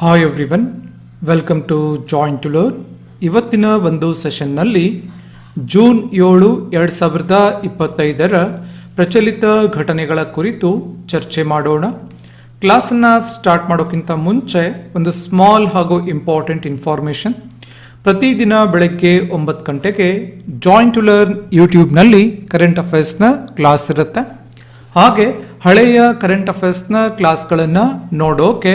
Hi everyone welcome to joint to learn ಇವತ್ತಿನ ಒಂದು ಸೆಷನ್ನಲ್ಲಿ June ಏಳು, ಎರಡು ಸಾವಿರದ ಇಪ್ಪತ್ತೈದರ ಪ್ರಚಲಿತ ಘಟನೆಗಳ ಕುರಿತು ಚರ್ಚೆ ಮಾಡೋಣ. ಕ್ಲಾಸನ್ನು ಸ್ಟಾರ್ಟ್ ಮಾಡೋಕ್ಕಿಂತ ಮುಂಚೆ ಒಂದು ಸ್ಮಾಲ್ ಹಾಗೂ ಇಂಪಾರ್ಟೆಂಟ್ ಇನ್ಫಾರ್ಮೇಷನ್ ಪ್ರತಿದಿನ ಬೆಳಗ್ಗೆ ಒಂಬತ್ತು ಗಂಟೆಗೆ ಜಾಯಿಂಟ್ ಟು ಲರ್ನ್ ಯೂಟ್ಯೂಬ್ನಲ್ಲಿ ಕರೆಂಟ್ ಅಫೇರ್ಸ್ನ ಕ್ಲಾಸ್ ಇರುತ್ತೆ. ಹಾಗೆ ಹಳೆಯ ಕರೆಂಟ್ ಅಫೇರ್ಸ್ನ ಕ್ಲಾಸ್ಗಳನ್ನು ನೋಡೋಕೆ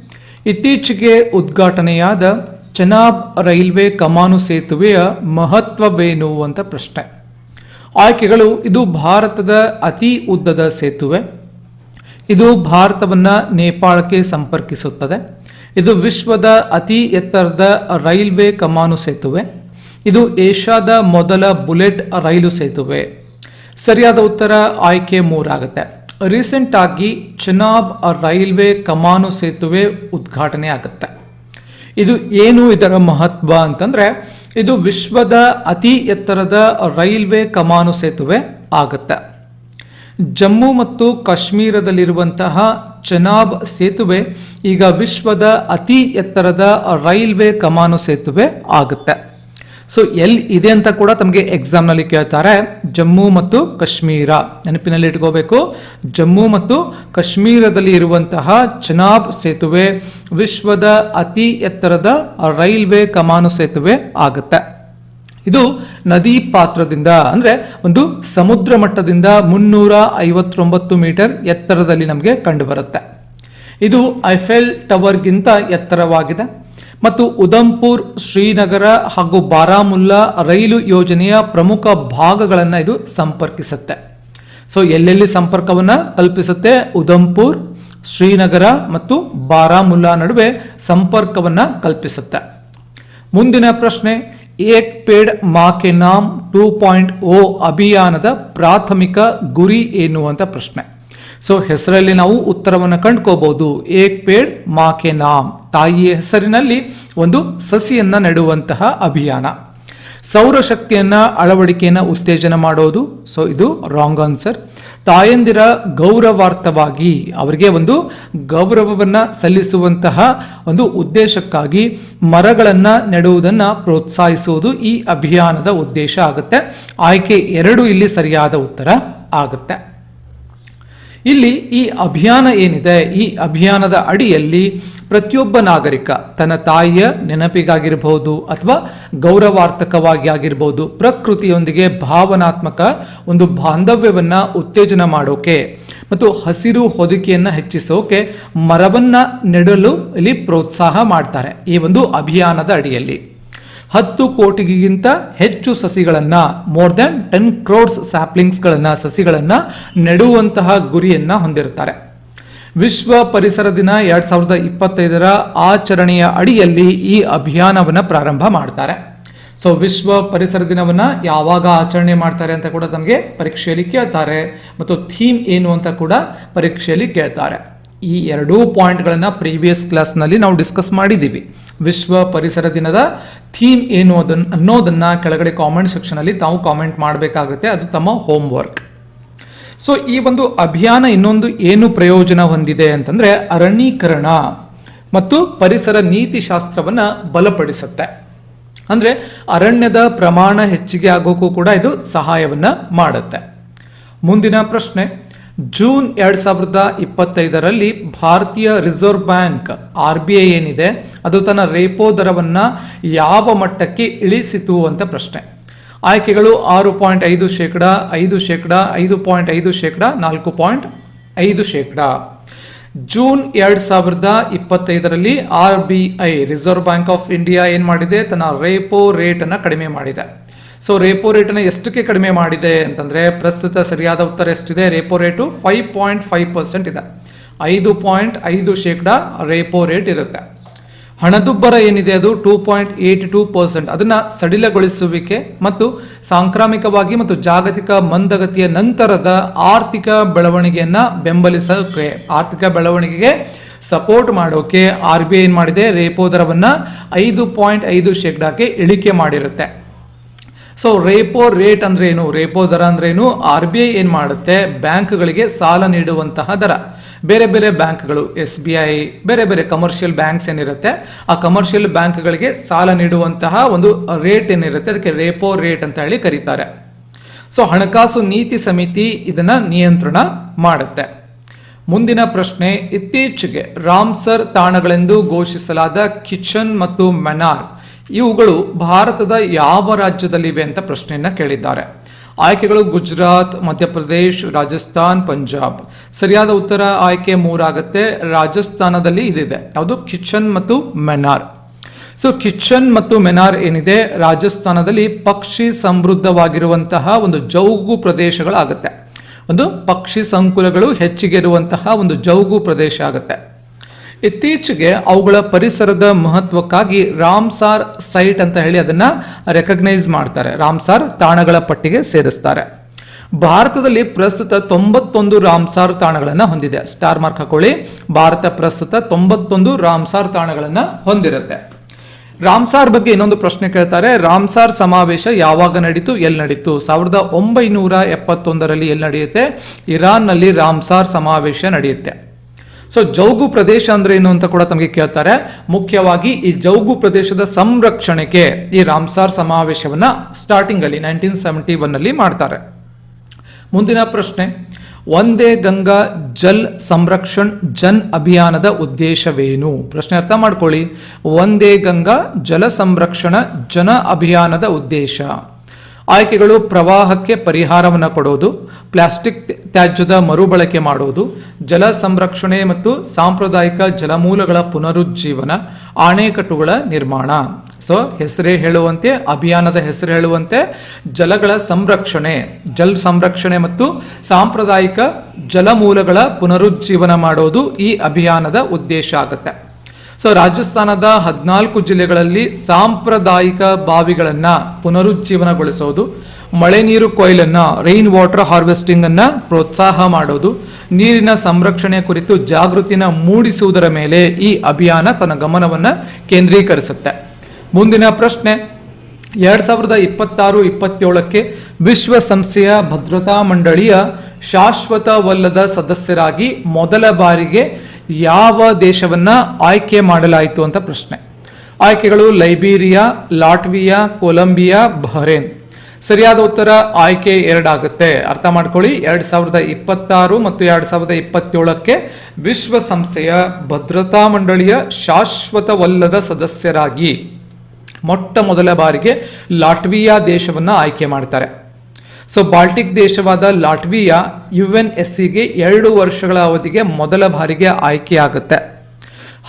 ಇತ್ತೀಚೆಗೆ ಉದ್ಘಾಟನೆಯಾದ ಚೆನಾಬ್ ರೈಲ್ವೆ ಕಮಾನು ಸೇತುವೆಯ ಮಹತ್ವವೇನು ಅಂತ ಪ್ರಶ್ನೆ. ಆಯ್ಕೆಗಳು, ಇದು ಭಾರತದ ಅತಿ ಉದ್ದದ ಸೇತುವೆ. ಇದು ಭಾರತವನ್ನ ನೇಪಾಳಕ್ಕೆ ಸಂಪರ್ಕಿಸುತ್ತದೆ. ಇದು ವಿಶ್ವದ ಅತಿ ಎತ್ತರದ ರೈಲ್ವೆ ಕಮಾನು ಸೇತುವೆ. ಇದು ಏಷ್ಯಾದ ಮೊದಲ ಬುಲೆಟ್ ರೈಲು ಸೇತುವೆ. ಸರಿಯಾದ ಉತ್ತರ ಆಯ್ಕೆ ಮೂರಾಗುತ್ತೆ. ರೀಸೆಂಟ್ ಆಗಿ ಚೆನಾಬ್ ರೈಲ್ವೆ ಕಮಾನು ಸೇತುವೆ ಉದ್ಘಾಟನೆ ಆಗುತ್ತೆ. ಇದು ಏನು ಇದರ ಮಹತ್ವ ಅಂತಂದ್ರೆ, ಇದು ವಿಶ್ವದ ಅತಿ ಎತ್ತರದ ರೈಲ್ವೆ ಕಮಾನು ಸೇತುವೆ ಆಗುತ್ತೆ. ಜಮ್ಮು ಮತ್ತು ಕಾಶ್ಮೀರದಲ್ಲಿರುವಂತಹ ಚೆನಾಬ್ ಸೇತುವೆ ಈಗ ವಿಶ್ವದ ಅತಿ ಎತ್ತರದ ರೈಲ್ವೆ ಕಮಾನು ಸೇತುವೆ ಆಗುತ್ತೆ. ಸೊ ಎಲ್ಲಿ ಇದೆ ಅಂತ ಕೂಡ ತಮಗೆ ಎಕ್ಸಾಮ್ನಲ್ಲಿ ಕೇಳ್ತಾರೆ. ಜಮ್ಮು ಮತ್ತು ಕಾಶ್ಮೀರ. ನೆನಪಿನಲ್ಲಿ ಇಟ್ಕೋಬೇಕು. ಜಮ್ಮು ಮತ್ತು ಕಾಶ್ಮೀರದಲ್ಲಿ ಇರುವಂತಹ ಚೆನಾಬ್ ಸೇತುವೆ ವಿಶ್ವದ ಅತಿ ಎತ್ತರದ ರೈಲ್ವೆ ಕಮಾನು ಸೇತುವೆ ಆಗುತ್ತೆ. ಇದು ನದಿ ಪಾತ್ರದಿಂದ, ಅಂದ್ರೆ ಒಂದು ಸಮುದ್ರ ಮಟ್ಟದಿಂದ ಮುನ್ನೂರ ಐವತ್ತೊಂಬತ್ತು ಮೀಟರ್ ಎತ್ತರದಲ್ಲಿ ನಮಗೆ ಕಂಡುಬರುತ್ತೆ. ಇದು ಐಫೆಲ್ ಟವರ್ಗಿಂತ ಎತ್ತರವಾಗಿದೆ. ಮತ್ತು ಉದಂಪುರ್ ಶ್ರೀನಗರ ಹಾಗೂ ಬಾರಾಮುಲ್ಲಾ ರೈಲು ಯೋಜನೆಯ ಪ್ರಮುಖ ಭಾಗಗಳನ್ನು ಇದು ಸಂಪರ್ಕಿಸುತ್ತೆ. ಸೊ ಎಲ್ಲೆಲ್ಲಿ ಸಂಪರ್ಕವನ್ನು ಕಲ್ಪಿಸುತ್ತೆ ಉದಂಪುರ್ ಶ್ರೀನಗರ ಮತ್ತು ಬಾರಾಮುಲ್ಲಾ ನಡುವೆ ಸಂಪರ್ಕವನ್ನು ಕಲ್ಪಿಸುತ್ತೆ. ಮುಂದಿನ ಪ್ರಶ್ನೆ Ek Ped Maake Naam two point O ಅಭಿಯಾನದ ಪ್ರಾಥಮಿಕ ಗುರಿ ಏನು ಅಂತ ಪ್ರಶ್ನೆ. ಸೊ ಹೆಸರಲ್ಲಿ ನಾವು ಉತ್ತರವನ್ನು ಕಂಡುಕೋಬಹುದು ಏಕ್ ಪೇಡ್ ಮಾಕೆ ನಾಮ್ ತಾಯಿಯ ಹೆಸರಿನಲ್ಲಿ ಒಂದು ಸಸಿಯನ್ನ ನೆಡುವಂತಹ ಅಭಿಯಾನ. ಸೌರಶಕ್ತಿಯನ್ನ ಅಳವಡಿಕೆಯನ್ನ ಉತ್ತೇಜನ ಮಾಡೋದು. ಸೊ ಇದು ರಾಂಗ್ ಆನ್ಸರ್ ತಾಯಂದಿರ ಗೌರವಾರ್ಥವಾಗಿ ಅವರಿಗೆ ಒಂದು ಗೌರವವನ್ನ ಸಲ್ಲಿಸುವಂತಹ ಒಂದು ಉದ್ದೇಶಕ್ಕಾಗಿ ಮರಗಳನ್ನ ನೆಡುವುದನ್ನ ಪ್ರೋತ್ಸಾಹಿಸುವುದು ಈ ಅಭಿಯಾನದ ಉದ್ದೇಶ ಆಗುತ್ತೆ. ಆಯ್ಕೆ ಎರಡು ಇಲ್ಲಿ ಸರಿಯಾದ ಉತ್ತರ ಆಗುತ್ತೆ. ಇಲ್ಲಿ ಈ ಅಭಿಯಾನ ಏನಿದೆ, ಈ ಅಭಿಯಾನದ ಅಡಿಯಲ್ಲಿ ಪ್ರತಿಯೊಬ್ಬ ನಾಗರಿಕ ತನ್ನ ತಾಯಿಯ ನೆನಪಿಗಾಗಿರಬಹುದು ಅಥವಾ ಗೌರವಾರ್ಥಕವಾಗಿ ಆಗಿರಬಹುದು, ಪ್ರಕೃತಿಯೊಂದಿಗೆ ಭಾವನಾತ್ಮಕ ಒಂದು ಬಾಂಧವ್ಯವನ್ನು ಉತ್ತೇಜನ ಮಾಡೋಕೆ ಮತ್ತು ಹಸಿರು ಹೊದಿಕೆಯನ್ನ ಹೆಚ್ಚಿಸೋಕೆ ಮರವನ್ನ ನೆಡಲು ಇಲ್ಲಿ ಪ್ರೋತ್ಸಾಹ ಮಾಡ್ತಾರೆ ಈ ಒಂದು ಅಭಿಯಾನದ ಅಡಿಯಲ್ಲಿ. ಹತ್ತು ಕೋಟಿಗಿಂತ ಹೆಚ್ಚು ಸಸಿಗಳನ್ನ ಮೋರ್ ದನ್ ಟೆನ್ ಕ್ರೋಡ್ಸ್ ಸ್ಯಾಪ್ಲಿಂಗ್ಸ್ಗಳನ್ನು ಸಸಿಗಳನ್ನ ನೆಡುವಂತಹ ಗುರಿಯನ್ನ ಹೊಂದಿರುತ್ತಾರೆ. ವಿಶ್ವ ಪರಿಸರ ದಿನ ಎರಡ್ ಸಾವಿರದ ಇಪ್ಪತ್ತೈದರ ಆಚರಣೆಯ ಅಡಿಯಲ್ಲಿ ಈ ಅಭಿಯಾನವನ್ನ ಪ್ರಾರಂಭ ಮಾಡ್ತಾರೆ. ಸೊ ವಿಶ್ವ ಪರಿಸರ ದಿನವನ್ನ ಯಾವಾಗ ಆಚರಣೆ ಮಾಡ್ತಾರೆ ಅಂತ ಕೂಡ ನಮಗೆ ಪರೀಕ್ಷೆಯಲ್ಲಿ ಕೇಳ್ತಾರೆ. ಮತ್ತು ಥೀಮ್ ಏನು ಅಂತ ಕೂಡ ಪರೀಕ್ಷೆಯಲ್ಲಿ ಕೇಳ್ತಾರೆ. ಈ ಎರಡೂ ಪಾಯಿಂಟ್ಗಳನ್ನು ಪ್ರೀವಿಯಸ್ ಕ್ಲಾಸ್ನಲ್ಲಿ ನಾವು ಡಿಸ್ಕಸ್ ಮಾಡಿದ್ದೀವಿ. ವಿಶ್ವ ಪರಿಸರ ದಿನದ ಥೀಮ್ ಏನು ಅದನ್ನು ಅನ್ನೋದನ್ನು ಕೆಳಗಡೆ ಕಾಮೆಂಟ್ ಸೆಕ್ಷನಲ್ಲಿ ತಾವು ಕಾಮೆಂಟ್ ಮಾಡಬೇಕಾಗುತ್ತೆ. ಅದು ತಮ್ಮ ಹೋಮ್ ವರ್ಕ್ ಸೊ ಈ ಒಂದು ಅಭಿಯಾನ ಇನ್ನೊಂದು ಏನು ಪ್ರಯೋಜನ ಹೊಂದಿದೆ ಅಂತಂದರೆ ಅರಣ್ಯೀಕರಣ ಮತ್ತು ಪರಿಸರ ನೀತಿಶಾಸ್ತ್ರವನ್ನ ಬಲಪಡಿಸುತ್ತೆ. ಅಂದರೆ ಅರಣ್ಯದ ಪ್ರಮಾಣ ಹೆಚ್ಚಿಗೆ ಆಗೋಕ್ಕೂ ಕೂಡ ಇದು ಸಹಾಯವನ್ನು ಮಾಡುತ್ತೆ. ಮುಂದಿನ ಪ್ರಶ್ನೆ. ಜೂನ್ ಎರಡು ಸಾವಿರದ ಇಪ್ಪತ್ತೈದರಲ್ಲಿ ಭಾರತೀಯ reserve bank, R B I ಏನಿದೆ, ಅದು ತನ್ನ ರೇಪೋ ದರವನ್ನು ಯಾವ ಮಟ್ಟಕ್ಕೆ ಇಳಿಸಿತು ಅಂತ ಪ್ರಶ್ನೆ. ಆಯ್ಕೆಗಳು ಆರು ಪಾಯಿಂಟ್ ಐದು ಶೇಕಡ ಐದು ಶೇಕಡ, ಐದು ಪಾಯಿಂಟ್ ಐದು ಶೇಕಡ, ನಾಲ್ಕು ಪಾಯಿಂಟ್ ಐದು ಶೇಕಡ. ಜೂನ್ ಎರಡು ಸಾವಿರದ ಇಪ್ಪತ್ತೈದರಲ್ಲಿ R B I, Reserve Bank of India ಏನು ಮಾಡಿದೆ, ತನ್ನ ರೇಪೋ ರೇಟ್ ಅನ್ನ ಕಡಿಮೆ ಮಾಡಿದೆ. ಸೊ ರೇಪೋ ರೇಟನ್ನು ಎಷ್ಟಕ್ಕೆ ಕಡಿಮೆ ಮಾಡಿದೆ ಅಂತಂದ್ರೆ ಪ್ರಸ್ತುತ ಸರಿಯಾದ ಉತ್ತರ ಎಷ್ಟಿದೆ? Repo rate five point five percent ಇದೆ. ಐದು ಪಾಯಿಂಟ್ ಐದು ಶೇಕಡ ರೇಪೋ ರೇಟ್ ಇರುತ್ತೆ. ಹಣದುಬ್ಬರ ಏನಿದೆ ಅದು? Two point eight two percent ಅದನ್ನ ಸಡಿಲಗೊಳಿಸುವಿಕೆ ಮತ್ತು ಸಾಂಕ್ರಾಮಿಕವಾಗಿ ಮತ್ತು ಜಾಗತಿಕ ಮಂದಗತಿಯ ನಂತರದ ಆರ್ಥಿಕ ಬೆಳವಣಿಗೆಯನ್ನ ಬೆಂಬಲಿಸೋಕೆ, ಆರ್ಥಿಕ ಬೆಳವಣಿಗೆಗೆ ಸಪೋರ್ಟ್ ಮಾಡೋಕೆ ಆರ್ ಬಿ ಐ ಏನು ಮಾಡಿದೆ? ರೇಪೋ ದರವನ್ನು ಐದು ಪಾಯಿಂಟ್ ಐದು ಶೇಕಡಾಕ್ಕೆ ಇಳಿಕೆ ಮಾಡಿರುತ್ತೆ. ಸೊ ರೇಪೋ ರೇಟ್ ಅಂದ್ರೆ ಏನು ರೇಪೋ ದರ ಅಂದ್ರೆ ಏನು ಆರ್ ಬಿ ಐ ಏನು ಮಾಡುತ್ತೆ? ಬ್ಯಾಂಕ್ಗಳಿಗೆ ಸಾಲ ನೀಡುವಂತಹ ದರ. ಬೇರೆ ಬೇರೆ ಬ್ಯಾಂಕ್ಗಳು ಎಸ್ ಬಿ ಐ ಬೇರೆ ಬೇರೆ ಕಮರ್ಷಿಯಲ್ ಬ್ಯಾಂಕ್ಸ್ ಏನಿರುತ್ತೆ? ಆ ಕಮರ್ಷಿಯಲ್ ಬ್ಯಾಂಕ್ಗಳಿಗೆ ಸಾಲ ನೀಡುವಂತಹ ಒಂದು ರೇಟ್ ಏನಿರುತ್ತೆ? ಅದಕ್ಕೆ ರೇಪೋ ರೇಟ್ ಅಂತ ಹೇಳಿ ಕರೀತಾರೆ. ಸೊ ಹಣಕಾಸು ನೀತಿ ಸಮಿತಿ ಇದನ್ನ ನಿಯಂತ್ರಣ ಮಾಡುತ್ತೆ. ಮುಂದಿನ ಪ್ರಶ್ನೆ, ಇತ್ತೀಚೆಗೆ ರಾಮ್ಸರ್ ತಾಣಗಳೆಂದು ಘೋಷಿಸಲಾದ ಕಿಚನ್ ಮತ್ತು ಮೆನಾರ್. ಇವುಗಳು ಭಾರತದ ಯಾವ ರಾಜ್ಯದಲ್ಲಿವೆ ಅಂತ ಪ್ರಶ್ನೆಯನ್ನ ಕೇಳಿದ್ದಾರೆ. ಆಯ್ಕೆಗಳು ಗುಜರಾತ್, ಮಧ್ಯಪ್ರದೇಶ್, ರಾಜಸ್ಥಾನ್, ಪಂಜಾಬ್. ಸರಿಯಾದ ಉತ್ತರ ಆಯ್ಕೆ ಮೂರಾಗತ್ತೆ. ರಾಜಸ್ಥಾನದಲ್ಲಿ ಇದಿದೆ. ಯಾವುದು? ಕಿಚನ್ ಮತ್ತು ಮೆನಾರ್. ಸೊ ಕಿಚನ್ ಮತ್ತು ಮೆನಾರ್ ಏನಿದೆ? ರಾಜಸ್ಥಾನದಲ್ಲಿ ಪಕ್ಷಿ ಸಮೃದ್ಧವಾಗಿರುವಂತಹ ಒಂದು ಜೌಗು ಪ್ರದೇಶಗಳಾಗುತ್ತೆ. ಒಂದು ಪಕ್ಷಿ ಸಂಕುಲಗಳು ಹೆಚ್ಚಿಗೆ ಇರುವಂತಹ ಒಂದು ಜೌಗು ಪ್ರದೇಶ ಆಗುತ್ತೆ. ಇತ್ತೀಚೆಗೆ ಅವುಗಳ ಪರಿಸರದ ಮಹತ್ವಕ್ಕಾಗಿ ರಾಮ್ಸಾರ್ ಸೈಟ್ ಅಂತ ಹೇಳಿ ಅದನ್ನ ರೆಕಗ್ನೈಸ್ ಮಾಡ್ತಾರೆ. ರಾಮ್ಸಾರ್ ತಾಣಗಳ ಪಟ್ಟಿಗೆ ಸೇರಿಸ್ತಾರೆ. ಭಾರತದಲ್ಲಿ ಪ್ರಸ್ತುತ ತೊಂಬತ್ತೊಂದು ರಾಮ್ಸಾರ್ ತಾಣಗಳನ್ನು ಹೊಂದಿದೆ. ಸ್ಟಾರ್ ಮಾರ್ಕ್ ಹಾಕೊಳ್ಳಿ. ಭಾರತ ಪ್ರಸ್ತುತ ತೊಂಬತ್ತೊಂದು ರಾಮ್ಸಾರ್ ತಾಣಗಳನ್ನು ಹೊಂದಿರುತ್ತೆ. ರಾಮ್ಸಾರ್ ಬಗ್ಗೆ ಇನ್ನೊಂದು ಪ್ರಶ್ನೆ ಕೇಳ್ತಾರೆ. ರಾಮ್ಸಾರ್ ಸಮಾವೇಶ ಯಾವಾಗ ನಡೀತು, ಎಲ್ಲಿ ನಡೀತು? ಸಾವಿರದ ಒಂಬೈನೂರ ಎಪ್ಪತ್ತೊಂದರಲ್ಲಿ ಎಲ್ಲಿ ನಡೆಯುತ್ತೆ? ಇರಾನ್ನಲ್ಲಿ ರಾಮ್ಸಾರ್ ಸಮಾವೇಶ ನಡೆಯುತ್ತೆ. ಸೊ ಜೌಗು ಪ್ರದೇಶ ಅಂದ್ರೆ ಏನು ಅಂತ ಕೂಡ ತಮಗೆ ಕೇಳ್ತಾರೆ. ಮುಖ್ಯವಾಗಿ ಈ ಜೌಗು ಪ್ರದೇಶದ ಸಂರಕ್ಷಣೆಗೆ ಈ ರಾಮ್ಸಾರ್ ಸಮಾವೇಶವನ್ನ ಸ್ಟಾರ್ಟಿಂಗ್ ಅಲ್ಲಿ ನೈನ್ಟೀನ್ ಸೆವೆಂಟಿ ಒನ್ ಅಲ್ಲಿ ಮಾಡ್ತಾರೆ. ಮುಂದಿನ ಪ್ರಶ್ನೆ ಒಂದೇ ಗಂಗಾ ಜಲ್ ಸಂರಕ್ಷಣ್ ಜನ್ ಅಭಿಯಾನದ ಉದ್ದೇಶವೇನು? ಪ್ರಶ್ನೆ ಅರ್ಥ ಮಾಡ್ಕೊಳ್ಳಿ. ಒಂದೇ ಗಂಗಾ ಜಲ ಸಂರಕ್ಷಣ ಜನ ಅಭಿಯಾನದ ಉದ್ದೇಶ. ಆಯ್ಕೆಗಳು ಪ್ರವಾಹಕ್ಕೆ ಪರಿಹಾರವನ್ನು ಕೊಡೋದು, ಪ್ಲಾಸ್ಟಿಕ್ ತ್ಯಾಜ್ಯದ ಮರುಬಳಕೆ ಮಾಡುವುದು ಜಲ ಸಂರಕ್ಷಣೆ ಮತ್ತು ಸಾಂಪ್ರದಾಯಿಕ ಜಲಮೂಲಗಳ ಪುನರುಜ್ಜೀವನ, ಆಣೆಕಟ್ಟುಗಳ ನಿರ್ಮಾಣ. ಸೊ, ಹೆಸರೇ ಹೇಳುವಂತೆ, ಅಭಿಯಾನದ ಹೆಸರು ಹೇಳುವಂತೆ, ಜಲಗಳ ಸಂರಕ್ಷಣೆ, ಜಲ್ ಸಂರಕ್ಷಣೆ ಮತ್ತು ಸಾಂಪ್ರದಾಯಿಕ ಜಲಮೂಲಗಳ ಪುನರುಜ್ಜೀವನ ಮಾಡೋದು ಈ ಅಭಿಯಾನದ ಉದ್ದೇಶ ಆಗುತ್ತೆ. ಸೊ ರಾಜಸ್ಥಾನದ ಹದಿನಾಲ್ಕು ಜಿಲ್ಲೆಗಳಲ್ಲಿ ಸಾಂಪ್ರದಾಯಿಕ ಬಾವಿಗಳನ್ನ ಪುನರುಜ್ಜೀವನಗೊಳಿಸೋದು, ಮಳೆ ನೀರು ಕೊಯ್ಲನ್ನ ರೈನ್ ವಾಟರ್ ಹಾರ್ವೆಸ್ಟಿಂಗ್ ಅನ್ನ ಪ್ರೋತ್ಸಾಹ ಮಾಡೋದು, ನೀರಿನ ಸಂರಕ್ಷಣೆ ಕುರಿತು ಜಾಗೃತಿನ ಮೂಡಿಸುವುದರ ಮೇಲೆ ಈ ಅಭಿಯಾನ ತನ್ನ ಗಮನವನ್ನ ಕೇಂದ್ರೀಕರಿಸುತ್ತೆ. ಮುಂದಿನ ಪ್ರಶ್ನೆ, ಎರಡ್ ಸಾವಿರದ ಇಪ್ಪತ್ತಾರು, ಇಪ್ಪತ್ತೇಳಕ್ಕೆ ವಿಶ್ವಸಂಸ್ಥೆಯ ಭದ್ರತಾ ಮಂಡಳಿಯ ಶಾಶ್ವತವಲ್ಲದ ಸದಸ್ಯರಾಗಿ ಮೊದಲ ಬಾರಿಗೆ ಯಾವ ದೇಶವನ್ನ ಆಯ್ಕೆ ಮಾಡಲಾಯಿತು ಅಂತ ಪ್ರಶ್ನೆ. ಆಯ್ಕೆಗಳು ಲೈಬೀರಿಯಾ, ಲಾಟ್ವಿಯಾ, ಕೊಲಂಬಿಯಾ, ಬಹರೇನ್. ಸರಿಯಾದ ಉತ್ತರ ಆಯ್ಕೆ ಎರಡಾಗುತ್ತೆ. ಅರ್ಥ ಮಾಡ್ಕೊಳ್ಳಿ. ಎರಡ್ ಸಾವಿರದ ಇಪ್ಪತ್ತಾರು ಮತ್ತು ಎರಡ್ ಸಾವಿರದ ಇಪ್ಪತ್ತೇಳಕ್ಕೆ ವಿಶ್ವಸಂಸ್ಥೆಯ ಭದ್ರತಾ ಮಂಡಳಿಯ ಶಾಶ್ವತವಲ್ಲದ ಸದಸ್ಯರಾಗಿ ಮೊಟ್ಟ ಮೊದಲ ಬಾರಿಗೆ ಲಾಟ್ವಿಯಾ ದೇಶವನ್ನ ಆಯ್ಕೆ ಮಾಡ್ತಾರೆ. ಸೊ ಬಾಲ್ಟಿಕ್ ದೇಶವಾದ ಲಾಟ್ವಿಯಾ ಯು ಎನ್ ಎಸ್ ಸಿಗೆ ಎರಡು ವರ್ಷಗಳ ಅವಧಿಗೆ ಮೊದಲ ಬಾರಿಗೆ ಆಯ್ಕೆಯಾಗುತ್ತೆ.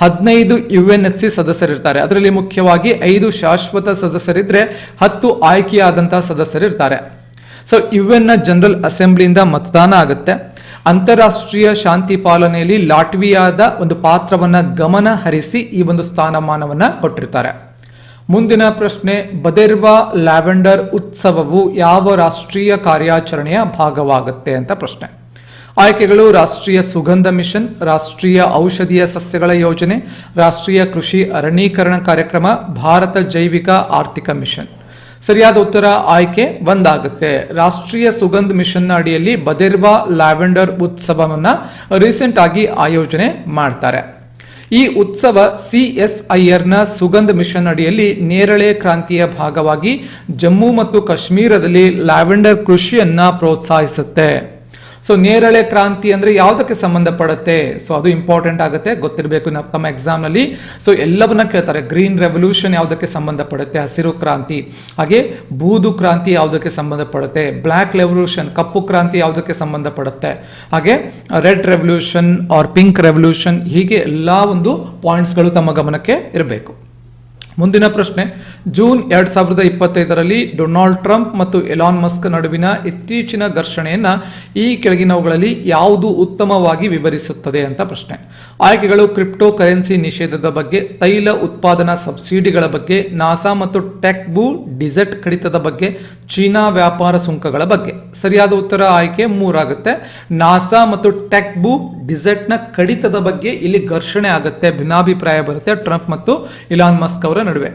ಹದಿನೈದು ಯು ಎನ್ ಎಸ್ ಸಿ ಸದಸ್ಯರಿರ್ತಾರೆ. ಅದರಲ್ಲಿ ಮುಖ್ಯವಾಗಿ ಐದು ಶಾಶ್ವತ ಸದಸ್ಯರಿದ್ರೆ ಹತ್ತು ಆಯ್ಕೆಯಾದಂತಹ ಸದಸ್ಯರಿರ್ತಾರೆ. ಸೊ ಯು ಎನ್ನ ಜನರಲ್ ಅಸೆಂಬ್ಲಿಯಿಂದ ಮತದಾನ ಆಗುತ್ತೆ. ಅಂತಾರಾಷ್ಟ್ರೀಯ ಶಾಂತಿ ಪಾಲನೆಯಲ್ಲಿ ಲಾಟ್ವಿಯಾದ ಒಂದು ಪಾತ್ರವನ್ನ ಗಮನ ಹರಿಸಿ ಈ ಒಂದು ಸ್ಥಾನಮಾನವನ್ನ ಕೊಟ್ಟಿರ್ತಾರೆ. ಮುಂದಿನ ಪ್ರಶ್ನೆ, ಬದೆರ್ವಾ ಲ್ಯಾವೆಂಡರ್ ಉತ್ಸವವು ಯಾವ ರಾಷ್ಟ್ರೀಯ ಕಾರ್ಯಾಚರಣೆಯ ಭಾಗವಾಗುತ್ತೆ ಅಂತ ಪ್ರಶ್ನೆ. ಆಯ್ಕೆಗಳು, ರಾಷ್ಟ್ರೀಯ ಸುಗಂಧ ಮಿಷನ್, ರಾಷ್ಟ್ರೀಯ ಔಷಧೀಯ ಸಸ್ಯಗಳ ಯೋಜನೆ, ರಾಷ್ಟ್ರೀಯ ಕೃಷಿ ಅರಣ್ಯೀಕರಣ ಕಾರ್ಯಕ್ರಮ, ಭಾರತ ಜೈವಿಕ ಆರ್ಥಿಕ ಮಿಷನ್. ಸರಿಯಾದ ಉತ್ತರ, ಆಯ್ಕೆ ಒಂದಾಗುತ್ತೆ. ರಾಷ್ಟ್ರೀಯ ಸುಗಂಧ ಮಿಷನ್ನ ಅಡಿಯಲ್ಲಿ ಬದೆರ್ವಾ ಲ್ಯಾವೆಂಡರ್ ಉತ್ಸವವನ್ನು ರೀಸೆಂಟ್ ಆಗಿ ಆಯೋಜನೆ ಮಾಡ್ತಾರೆ. ಈ ಉತ್ಸವ ಸಿಎಸ್ಐಆರ್ನ ಸುಗಂಧ ಮಿಷನ್ ಅಡಿಯಲ್ಲಿ ನೇರಳೆ ಕ್ರಾಂತಿಯ ಭಾಗವಾಗಿ ಜಮ್ಮು ಮತ್ತು ಕಾಶ್ಮೀರದಲ್ಲಿ ಲ್ಯಾವೆಂಡರ್ ಕೃಷಿಯನ್ನ ಪ್ರೋತ್ಸಾಹಿಸುತ್ತೆ. ಸೊ ನೇರಳೆ ಕ್ರಾಂತಿ ಅಂದ್ರೆ ಯಾವುದಕ್ಕೆ ಸಂಬಂಧಪಡುತ್ತೆ? ಸೊ ಅದು ಇಂಪಾರ್ಟೆಂಟ್ ಆಗುತ್ತೆ, ಗೊತ್ತಿರಬೇಕು ನಮ್ಮ ಎಕ್ಸಾಮ್ನಲ್ಲಿ. ಸೊ ಎಲ್ಲವನ್ನ ಕೇಳ್ತಾರೆ ಗ್ರೀನ್ ರೆವಲ್ಯೂಷನ್ ಯಾವುದಕ್ಕೆ ಸಂಬಂಧಪಡುತ್ತೆ? ಹಸಿರು ಕ್ರಾಂತಿ. ಹಾಗೆ ಬೂದು ಕ್ರಾಂತಿ ಯಾವುದಕ್ಕೆ ಸಂಬಂಧಪಡುತ್ತೆ? ಬ್ಲ್ಯಾಕ್ ರೆವಲ್ಯೂಷನ್ ಕಪ್ಪು ಕ್ರಾಂತಿ ಯಾವುದಕ್ಕೆ ಸಂಬಂಧಪಡುತ್ತೆ? ಹಾಗೆ red revolution or pink revolution ಹೀಗೆ ಎಲ್ಲ ಒಂದು ಪಾಯಿಂಟ್ಸ್ಗಳು ತಮ್ಮ ಗಮನಕ್ಕೆ ಇರಬೇಕು. ಮುಂದಿನ ಪ್ರಶ್ನೆ. ಜೂನ್ ಎರಡ್ ಸಾವಿರದ ಇಪ್ಪತ್ತೈದರಲ್ಲಿ ಡೊನಾಲ್ಡ್ ಟ್ರಂಪ್ ಮತ್ತು ಎಲಾನ್ ಮಸ್ಕ್ ನಡುವಿನ ಇತ್ತೀಚಿನ ಘರ್ಷಣೆಯನ್ನ ಈ ಕೆಳಗಿನವುಗಳಲ್ಲಿ ಯಾವುದು ಉತ್ತಮವಾಗಿ ವಿವರಿಸುತ್ತದೆ ಅಂತ ಪ್ರಶ್ನೆ. ಆಯ್ಕೆಗಳು ಕ್ರಿಪ್ಟೋ ಕರೆನ್ಸಿ ನಿಷೇಧದ ಬಗ್ಗೆ, ತೈಲ ಉತ್ಪಾದನಾ ಸಬ್ಸಿಡಿಗಳ ಬಗ್ಗೆ, ನಾಸಾ ಮತ್ತು ಟೆಕ್ಬೂ ಡಿಸೆಟ್ ಕಡಿತದ ಬಗ್ಗೆ, ಚೀನಾ ವ್ಯಾಪಾರ ಸುಂಕಗಳ ಬಗ್ಗೆ. ಸರಿಯಾದ ಉತ್ತರ ಆಯ್ಕೆ ಮೂರಾಗುತ್ತೆ. ನಾಸಾ ಮತ್ತು ಟೆಕ್ಬೂ ಡಿಸೆಟ್ನ ಕಡಿತದ ಬಗ್ಗೆ ಇಲ್ಲಿ ಘರ್ಷಣೆ ಆಗುತ್ತೆ. ಭಿನ್ನಾಭಿಪ್ರಾಯ ಬರುತ್ತೆ ಟ್ರಂಪ್ ಮತ್ತು ಇಲಾನ್ ಮಸ್ಕ್ ಅವರ ನಡುವೆ.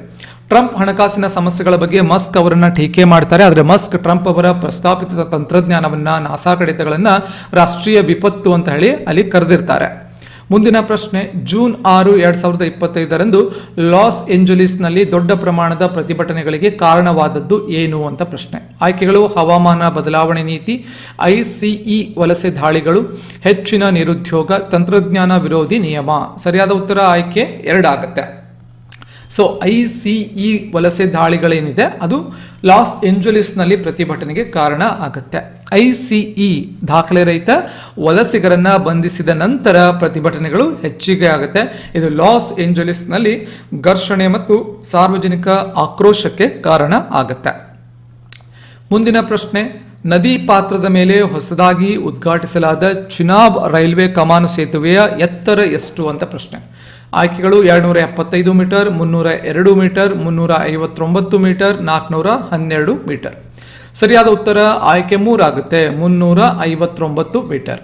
ಟ್ರಂಪ್ ಹಣಕಾಸಿನ ಸಮಸ್ಯೆಗಳ ಬಗ್ಗೆ ಮಸ್ಕ್ ಅವರನ್ನ ಟೀಕೆ ಮಾಡ್ತಾರೆ. ಆದರೆ ಮಸ್ಕ್ ಟ್ರಂಪ್ ಅವರ ಪ್ರಸ್ತಾಪಿತ ತಂತ್ರಜ್ಞಾನವನ್ನ ನಾಸಾ ಕಡಿತಗಳನ್ನ ರಾಷ್ಟ್ರೀಯ ವಿಪತ್ತು ಅಂತ ಹೇಳಿ ಅಲ್ಲಿ ಕರೆದಿರ್ತಾರೆ. ಮುಂದಿನ ಪ್ರಶ್ನೆ, ಜೂನ್ ಆರು ಎರಡ್ ಸಾವಿರದ ಇಪ್ಪತ್ತೈದರಂದು ಲಾಸ್ ಏಂಜಲೀಸ್ನಲ್ಲಿ ದೊಡ್ಡ ಪ್ರಮಾಣದ ಪ್ರತಿಭಟನೆಗಳಿಗೆ ಕಾರಣವಾದದ್ದು ಏನು ಅಂತ ಪ್ರಶ್ನೆ. ಆಯ್ಕೆಗಳು, ಹವಾಮಾನ ಬದಲಾವಣೆ ನೀತಿ, ಐಸಿಇ ವಲಸೆ ದಾಳಿಗಳು, ಹೆಚ್ಚಿನ ನಿರುದ್ಯೋಗ, ತಂತ್ರಜ್ಞಾನ ವಿರೋಧಿ ನಿಯಮ. ಸರಿಯಾದ ಉತ್ತರ ಆಯ್ಕೆ ಎರಡಾಗತ್ತೆ. ಸೊ ಐ ಸಿ ಇ ವಲಸೆ ದಾಳಿಗಳೇನಿದೆ, ಅದು ಲಾಸ್ ಏಂಜಲೀಸ್ನಲ್ಲಿ ಪ್ರತಿಭಟನೆಗೆ ಕಾರಣ ಆಗುತ್ತೆ. ಐ ಸಿ ಇ ದಾಖಲೆ ರಹಿತ ವಲಸಿಗರನ್ನ ಬಂಧಿಸಿದ ನಂತರ ಪ್ರತಿಭಟನೆಗಳು ಹೆಚ್ಚಿಗೆ ಆಗುತ್ತೆ. ಇದು ಲಾಸ್ ಏಂಜಲೀಸ್ನಲ್ಲಿ ಘರ್ಷಣೆ ಮತ್ತು ಸಾರ್ವಜನಿಕ ಆಕ್ರೋಶಕ್ಕೆ ಕಾರಣ ಆಗುತ್ತೆ. ಮುಂದಿನ ಪ್ರಶ್ನೆ, ನದಿ ಪಾತ್ರದ ಮೇಲೆ ಹೊಸದಾಗಿ ಉದ್ಘಾಟಿಸಲಾದ ಚುನಾಬ್ ರೈಲ್ವೆ ಕಮಾನು ಸೇತುವೆಯ ಎತ್ತರ ಎಷ್ಟು ಅಂತ ಪ್ರಶ್ನೆ. ಆಯ್ಕೆಗಳು ಎರಡುನೂರ ಎಪ್ಪತ್ತೈದು ಮೀಟರ್, ಮುನ್ನೂರ ಎರಡು ಮೀಟರ್, ಮುನ್ನೂರ ಐವತ್ತೊಂಬತ್ತು ಮೀಟರ್, ನಾಲ್ಕುನೂರ ಹನ್ನೆರಡು ಮೀಟರ್. ಸರಿಯಾದ ಉತ್ತರ ಆಯ್ಕೆ ಮೂರಾಗುತ್ತೆ, ಮುನ್ನೂರ ಐವತ್ತೊಂಬತ್ತು ಮೀಟರ್.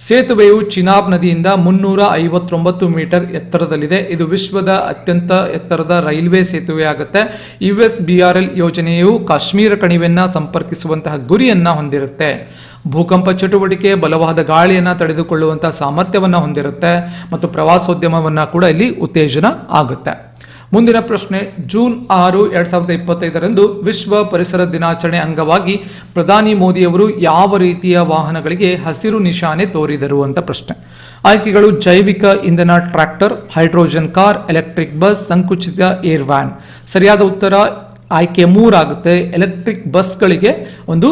ಸೇತುವೆಯು ಚಿನಾಬ್ ನದಿಯಿಂದ ಮುನ್ನೂರ ಐವತ್ತೊಂಬತ್ತು ಮೀಟರ್ ಎತ್ತರದಲ್ಲಿದೆ. ಇದು ವಿಶ್ವದ ಅತ್ಯಂತ ಎತ್ತರದ ರೈಲ್ವೆ ಸೇತುವೆ ಆಗುತ್ತೆ. U S B R L ಯೋಜನೆಯು ಕಾಶ್ಮೀರ ಕಣಿವೆಯನ್ನ ಸಂಪರ್ಕಿಸುವಂತಹ ಗುರಿಯನ್ನ ಹೊಂದಿರುತ್ತೆ. ಭೂಕಂಪ ಚಟುವಟಿಕೆ, ಬಲವಾದ ಗಾಳಿಯನ್ನು ತಡೆದುಕೊಳ್ಳುವಂಥ ಸಾಮರ್ಥ್ಯವನ್ನು ಹೊಂದಿರುತ್ತೆ ಮತ್ತು ಪ್ರವಾಸೋದ್ಯಮವನ್ನು ಕೂಡ ಇಲ್ಲಿ ಉತ್ತೇಜನ ಆಗುತ್ತೆ. ಮುಂದಿನ ಪ್ರಶ್ನೆ, ಜೂನ್ ಆರು ಎರಡ್ ಸಾವಿರದ ಇಪ್ಪತ್ತೈದರಂದು ವಿಶ್ವ ಪರಿಸರ ದಿನಾಚರಣೆ ಅಂಗವಾಗಿ ಪ್ರಧಾನಿ ಮೋದಿಯವರು ಯಾವ ರೀತಿಯ ವಾಹನಗಳಿಗೆ ಹಸಿರು ನಿಶಾನೆ ತೋರಿದರು ಅಂತ ಪ್ರಶ್ನೆ. ಆಯ್ಕೆಗಳು ಜೈವಿಕ ಇಂಧನ tractor, hydrogen car, electric bus, ಸಂಕುಚಿತ ಏರ್ ವ್ಯಾನ್. ಸರಿಯಾದ ಉತ್ತರ ಆಯ್ಕೆ ಮೂರಾಗುತ್ತೆ. ಎಲೆಕ್ಟ್ರಿಕ್ ಬಸ್ಗಳಿಗೆ ಒಂದು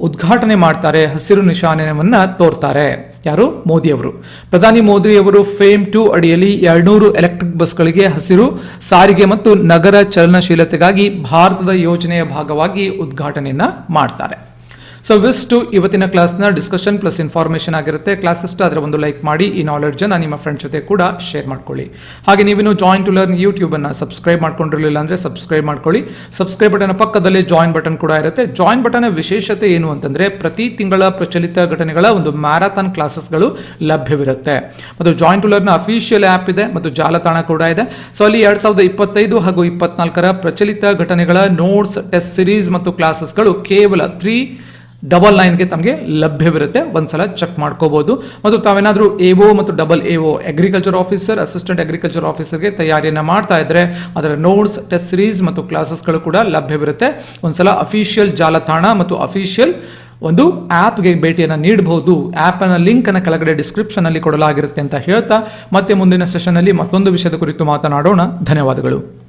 ಉದ್ಘಾಟನೆ ಮಾಡ್ತಾರೆ, ಹಸಿರು ನಿಶಾನೆಯನ್ನು ತೋರ್ತಾರೆ. ಯಾರು? ಮೋದಿಯವರು. ಪ್ರಧಾನಿ ಮೋದಿಯವರು ಫೇಮ್ ಟು ಅಡಿಯಲ್ಲಿ ಎರಡ್ನೂರು ಎಲೆಕ್ಟ್ರಿಕ್ ಬಸ್ಗಳಿಗೆ ಹಸಿರು, ಸಾರಿಗೆ ಮತ್ತು ನಗರ ಚಲನಶೀಲತೆಗಾಗಿ ಭಾರತದ ಯೋಜನೆಯ ಭಾಗವಾಗಿ ಉದ್ಘಾಟನೆಯನ್ನ ಮಾಡ್ತಾರೆ. ಸೊ ವಿಷ್ಟು ಇವತ್ತಿನ ಕ್ಲಾಸ್ನ ಡಿಸ್ಕಷನ್ ಪ್ಲಸ್ ಇನ್ಫಾರ್ಮೇಷನ್ ಆಗಿರುತ್ತೆ. ಕ್ಲಾಸ್ ಇಷ್ಟ ಅದರ ಒಂದು ಲೈಕ್ ಮಾಡಿ, ಈ ನಾಲೆಡ್ಜನ್ನು ನಿಮ್ಮ ಫ್ರೆಂಡ್ಸ್ ಜೊತೆ ಕೂಡ ಶೇರ್ ಮಾಡ್ಕೊಳ್ಳಿ. ಹಾಗೆ ನೀವಿನ್ನು ಜಾಯಿನ್ ಟು ಲರ್ನ್ ಯೂಟ್ಯೂಬನ್ನು ಸಬ್ಸ್ಕ್ರೈಬ್ ಮಾಡ್ಕೊಂಡಿರಲಿಲ್ಲ ಅಂದರೆ ಸಬ್ಸ್ಕ್ರೈಬ್ ಮಾಡ್ಕೊಳ್ಳಿ. ಸಬ್ಸ್ಕ್ರೈಬ್ ಬಟನ್ ಪಕ್ಕದಲ್ಲಿ ಜಾಯಿನ್ ಬಟನ್ ಕೂಡ ಇರುತ್ತೆ. ಜಾಯಿನ್ ಬಟನ್ ವಿಶೇಷತೆ ಏನು ಅಂತಂದರೆ ಪ್ರತಿ ತಿಂಗಳ ಪ್ರಚಲಿತ ಘಟನೆಗಳ ಒಂದು ಮ್ಯಾರಥಾನ್ ಕ್ಲಾಸಸ್ಗಳು ಲಭ್ಯವಿರುತ್ತೆ. ಮತ್ತು Join to Learn official app ಇದೆ ಮತ್ತು ಜಾಲತಾಣ ಕೂಡ ಇದೆ. ಸೊ ಅಲ್ಲಿ ಎರಡು ಸಾವಿರದ ಇಪ್ಪತ್ತೈದು ಹಾಗೂ ಇಪ್ಪತ್ನಾಲ್ಕರ ಪ್ರಚಲಿತ ಘಟನೆಗಳ ನೋಟ್ಸ್ ಟೆಸ್ಟ್ ಸಿರೀಸ್ ಮತ್ತು ಕ್ಲಾಸಸ್ಗಳು ಕೇವಲ ತ್ರೀ ಡಬಲ್ ನೈನ್ಗೆ ತಮಗೆ ಲಭ್ಯವಿರುತ್ತೆ. ಒಂದ್ಸಲ ಚೆಕ್ ಮಾಡ್ಕೋಬಹುದು ಮತ್ತು ತಾವೇನಾದರೂ ಎಒ ಮತ್ತು double AO agriculture officer assistant agriculture ಆಫೀಸರ್ಗೆ ತಯಾರಿಯನ್ನು ಮಾಡ್ತಾ ಇದ್ರೆ ಅದರ ನೋಟ್ಸ್ ಟೆಸ್ಟ್ ಸೀರೀಸ್ ಮತ್ತು ಕ್ಲಾಸಸ್ಗಳು ಕೂಡ ಲಭ್ಯವಿರುತ್ತೆ. ಒಂದ್ಸಲ ಅಫಿಷಿಯಲ್ ಜಾಲತಾಣ ಮತ್ತು ಅಫಿಷಿಯಲ್ ಒಂದು ಆ್ಯಪ್ಗೆ ಭೇಟಿಯನ್ನು ನೀಡಬಹುದು ಆ್ಯಪ್ನ ಲಿಂಕನ್ನು ಕೆಳಗಡೆ ಡಿಸ್ಕ್ರಿಪ್ಷನಲ್ಲಿ ಕೊಡಲಾಗಿರುತ್ತೆ ಅಂತ ಹೇಳ್ತಾ, ಮತ್ತೆ ಮುಂದಿನ ಸೆಷನ್ನಲ್ಲಿ ಮತ್ತೊಂದು ವಿಷಯದ ಕುರಿತು ಮಾತನಾಡೋಣ. ಧನ್ಯವಾದಗಳು.